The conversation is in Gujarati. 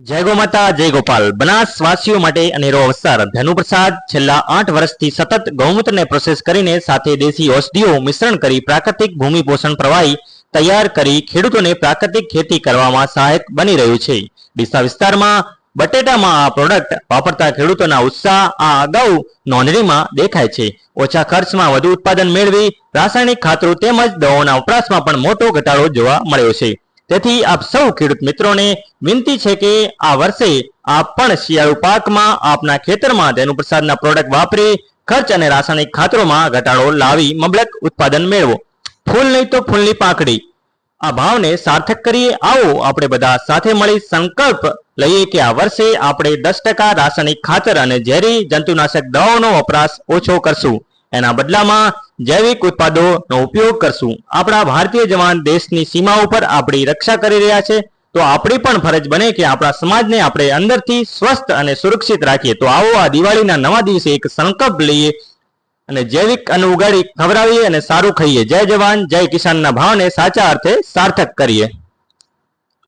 જય ગોમાતા જય ગોપાલ. બનાસવાસીઓ માટે અનેરો અવસર. ધનુપ્રસાદ છેલ્લા આઠ વર્ષથી સતત ગૌમૂત્રને પ્રોસેસ કરીને સાથે દેશી ઔષધિઓ મિશ્રણ કરી પ્રાકૃતિક ભૂમિ પોષણ પ્રવાહી તૈયાર કરી ખેડૂતોને પ્રાકૃતિક ખેતી કરવામાં સહાયક બની રહ્યું છે. ડીસા વિસ્તારમાં બટેટામાં આ પ્રોડક્ટ વાપરતા ખેડૂતોના ઉત્સાહ આ અગાઉ નોંધણીમાં દેખાય છે. ઓછા ખર્ચમાં વધુ ઉત્પાદન મેળવી રાસાયણિક ખાતરો તેમજ દવાઓના વપરાશમાં પણ મોટો ઘટાડો જોવા મળ્યો છે. તેથી આપ સૌ ખેડૂત મિત્રોને વિનંતી છે કે આ વર્ષે આપ પણ શિયાળુ પાકમાં આપના ખેતરમાં તેનું પ્રસાદના પ્રોડક્ટ વાપરી, ખર્ચ અને રાસાયણિક ખાતરોમાં ઘટાડો લાવી મબલક ઉત્પાદન મેળવો. ફૂલ નહીં તો ફૂલની પાંખડી આ ભાવને સાર્થક કરીએ, આવો આપણે બધા સાથે મળી સંકલ્પ લઈએ કે આ વર્ષે આપણે દસ ટકા રાસાયણિક ખાતર અને ઝેરી જંતુનાશક દવાઓનો વપરાશ ઓછો કરશું. એના બદલામાં જૈવિક ઉત્પાદોનો ઉપયોગ કરશું. આપણા ભારતીય જવાન દેશની સીમા ઉપર આપણી રક્ષા કરી રહ્યા છે. તો આપણી પણ ફરજ બને કે આપણા સમાજને આપણે અંદરથી સ્વસ્થ અને સુરક્ષિત રાખીએ. તો આવો આ દિવાળીના નવા દિવસે એક સંકલ્પ લઈએ અને જૈવિક અન્ન ઉગાડી ખવડાવીએ અને સારું ખાઈએ. જય જવાન, જય કિસાનના ભાવને સાચા અર્થે સાર્થક કરીએ.